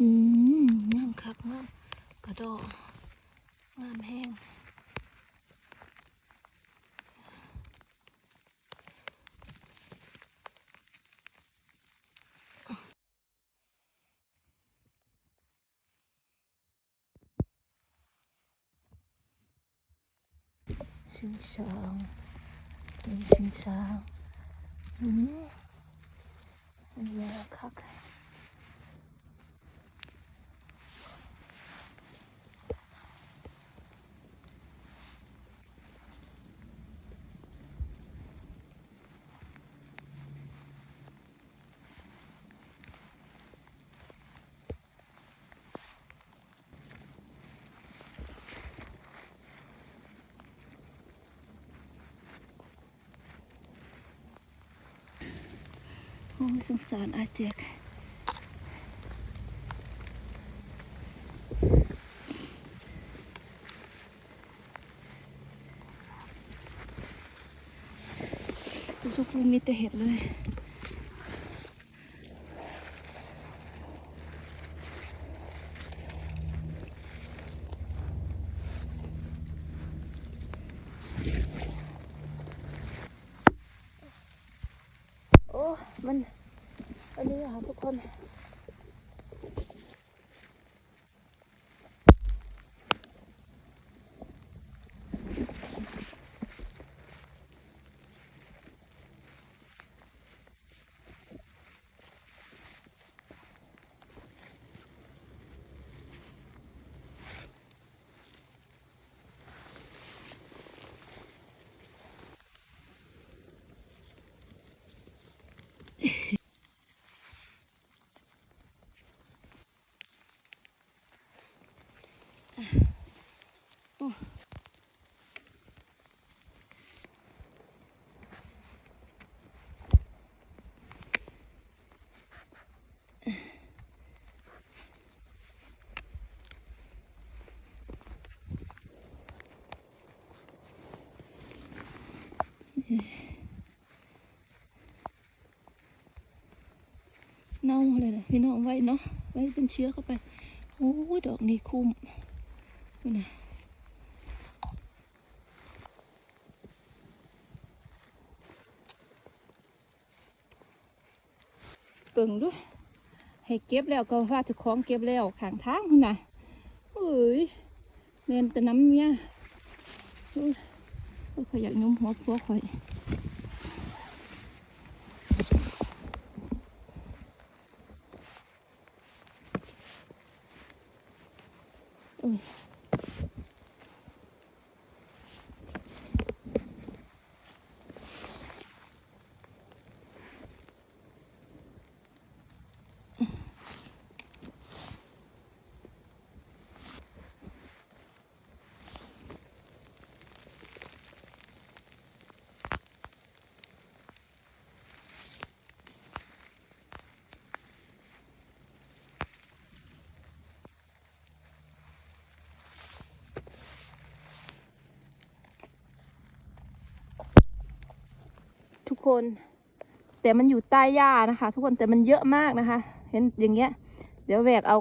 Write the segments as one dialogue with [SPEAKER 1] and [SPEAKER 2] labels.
[SPEAKER 1] อืมงามคักงามกระดอกงามแห้งชิงช้างเป็นชิ อืมอันนี้คักโอ้สงสารอาเจกทุกคนมีแต่เห็ดเลยมัน อันนี้อะค่ะทุกคน เน่าเลยนะพี่น้องไว้เนาะไว้เป็นเชื้อเข้าไปโอ้ดอกนี้คุ้มนี่นะเปิงด้วยให้เก็บแล้วก็ว่าจะคล้าของเก็บแล้วขางทางพุ่นะเอ้ยเมนแต่น้ำเมียโอ้ยโอ้ยข่อยอยากยมหัวพัวข่อย คน แต่มันอยู่ใต้หญ้านะคะ ทุกคนแต่มันเยอะมากนะคะ เห็นอย่างเงี้ย เดี๋ยวแหวกเอา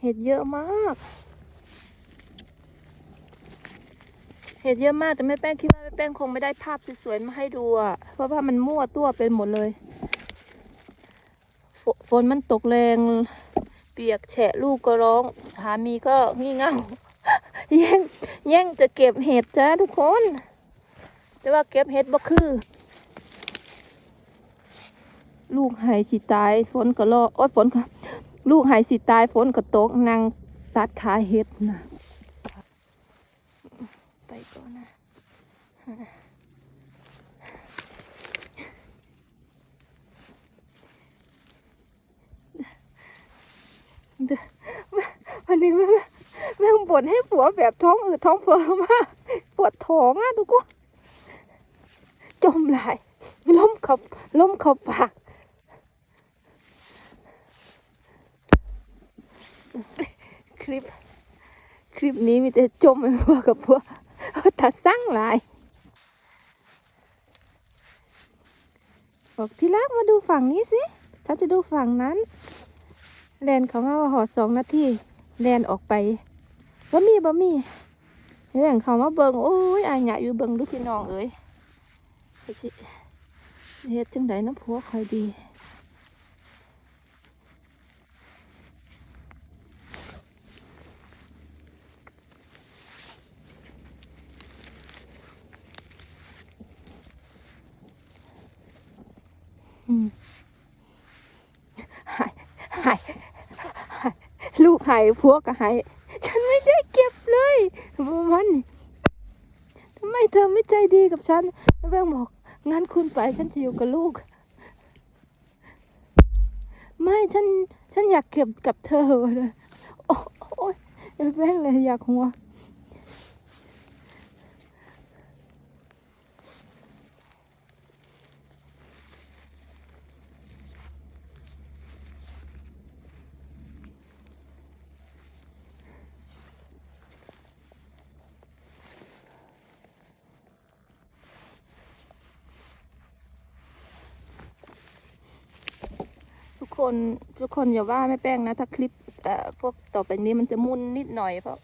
[SPEAKER 1] เห็ดเยอะมาก เห็ดเยอะมากแต่แม่แป้งคิดว่าแม่แป้งคงไม่ได้ภาพสวยๆมาให้ดูอะเพราะว่ามันมั่วตัวเป็นหมดเลยฝฝนมันตกแรง เปียกแฉะลูกก็ร้อง สามีก็งี่เง่าแย่งแย่งจะเก็บเห็ดจ้าทุกคน แต่ว่าเก็บเห็ดบ่คือ ลูกหายสิตายฝนก็รอโอ้ยฝนก็ลูกหายสิตายฝนก็ตกนางตัดขาเห็ดนะ ก่อนนะเดี๋ยววันนี้แม่แม่บ่นให้ผัวแบบท้องอืดท้องเฟ้อมากปวดท้องอะทุกคนจมไหลล้มขับล้มขับปากคลิป คลิปนี้มีแต่จมไปพวกกับพวก ตัดสั่งหลายบอกที่รักมาดูฝั่งนี้สิ ฉันจะดูฝั่งนั้น แลนเขามาว่าหอดสองนาที แลนออกไปบ่มีบ่มีแลนเขามาเบิงโอ้ยอายหยะอยู่เบิงดูพี่น้องเอ้ยเฮ็ดจังไดนะผัวคอยดี หายลูกหายพวกก็หายฉันไม่ได้เก็บเลยวันทำไมเธอไม่ใจดีกับฉันแม่งบอกงั้นคุณไปฉันจะอยู่กับลูก ไม่ฉันฉันอยากเก็บกับเธอเลยโอ้ยแม่งเลยอยากหัว คนทุกคนอย่าว่าไม่แป้งนะถ้าคลิปเอ่อพวกต่อไปนี้มันจะมุนนิดหน่อยเพราะ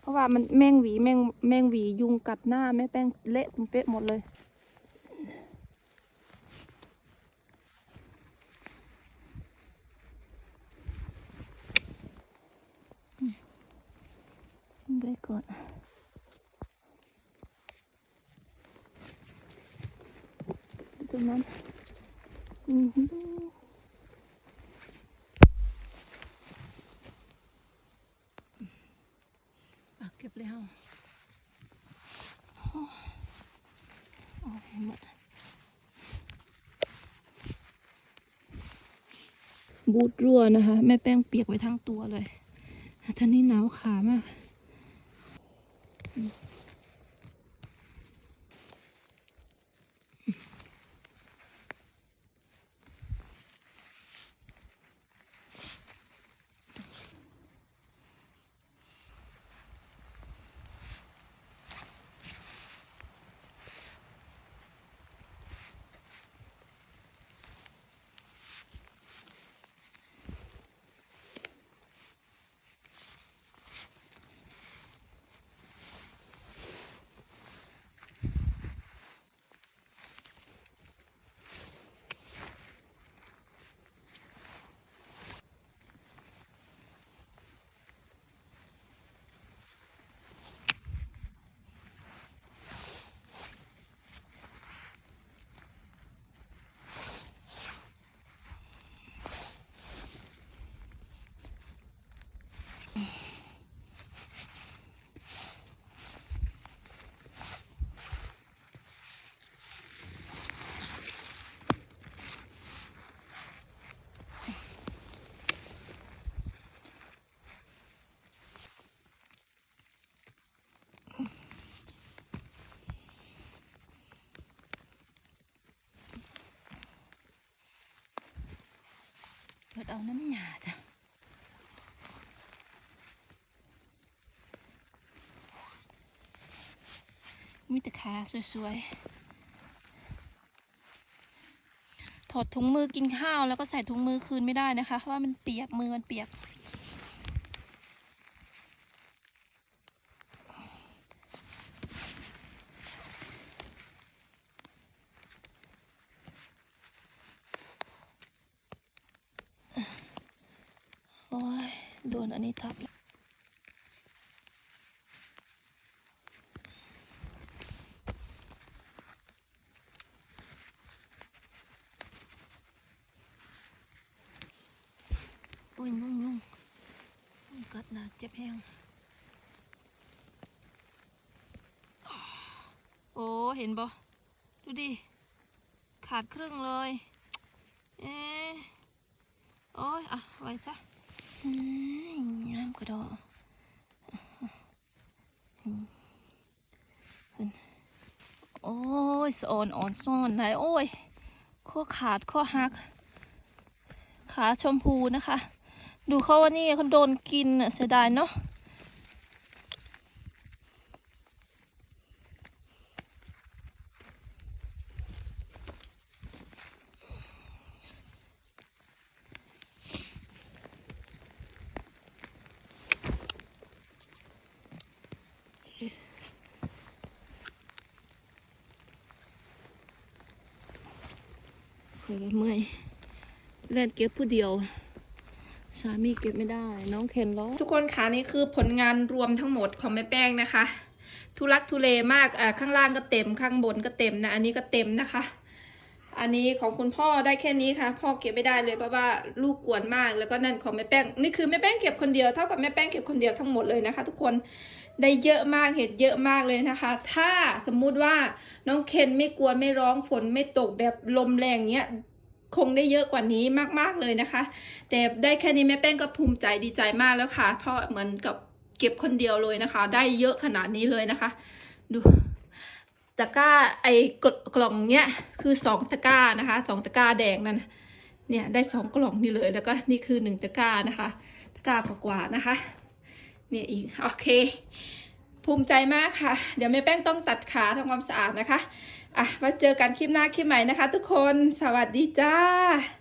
[SPEAKER 1] เพราะว่ามันแมงหวีแมงแมงหวียุงกัดหน้าแม่แป้งเละเป๊ะหมดเลยไปก่อนดูตรงนั้นอือหืออะเก็บแล้วโอ้โอ้ยหมด บูทรั่วนะคะ แม่แป้งเปียกไปทั้งตัวเลยท่านนี้หนาวขามาก เอาน้ำหยาจ้ะมีแต่ขาสวยๆ ถอดถุงมือกินข้าวแล้วก็ใส่ถุงมือคืนไม่ได้นะคะ เพราะว่ามันเปียกมือมันเปียก โอ้ย โดนอันนี้ทับแล้วโอ้ยยุ่งยุ่งยุ่งกัดนะ เจ็บแห้งโอ้ เห็นบ่ดูดิ ขาดครึ่งเลย เอ๊โอ้ย อะ ไว้จ้ะน้ำกระโดดโอ้ยสอนอ่อนซ่อนไหนโอ้ยข้อขาดข้อหัก ขาชมพูนะคะ ดูเขาว่านี่เขาโดนกินอะเสียดายเนาะเฮ้ยเมื่อยเล่นเก็บผู้เดียว สามีเก็บไม่ได้ น้องเคนร้องทุกคนคะนี่คือผลงานรวมทั้งหมดของแม่แป้งนะคะ ทุลักทุเลมากอ่าข้างล่างก็เต็มข้างบนก็เต็มนะอันนี้ก็เต็มนะคะ อันนี้ของคุณพ่อได้แค่นี้ค่ะ พ่อเก็บไม่ได้เลยเพราะว่าลูกกวนมากแล้วก็นั่นของแม่แป้งนี่คือแม่แป้งเก็บคนเดียวเท่ากับแม่แป้งเก็บคนเดียวทั้งหมดเลยนะคะ ทุกคนได้เยอะมากเห็ดเยอะมากเลยนะคะ ถ้าสมมุติว่าน้องเคนไม่กวนไม่ร้องฝนไม่ตกแบบลมแรงเนี้ย คงได้เยอะกว่านี้มาก ๆ เลยนะคะ แต่ได้แค่นี้แม่แป้งก็ภูมิใจดีใจมากแล้วค่ะ เพราะเหมือนกับเก็บคนเดียวเลยนะคะ ได้เยอะขนาดนี้เลยนะคะ ดูตะกร้าไอ้กลกล่องเนี้ยคือสองตะกร้านะคะสองตะกร้าแดงนั่นเนี่ยได้สองกล่องนี่เลยแล้วก็นี่คือหนึ่งตะกร้านะคะ ตะกร้ากว่าๆนะคะเนี่ยอีกโอเค ภูมิใจมากค่ะ เดี๋ยวแม่แป้งต้องตัดขาทำความสะอาดนะคะ อะมาเจอกันคลิปหน้าคลิปใหม่นะคะ ทุกคน สวัสดีจ้า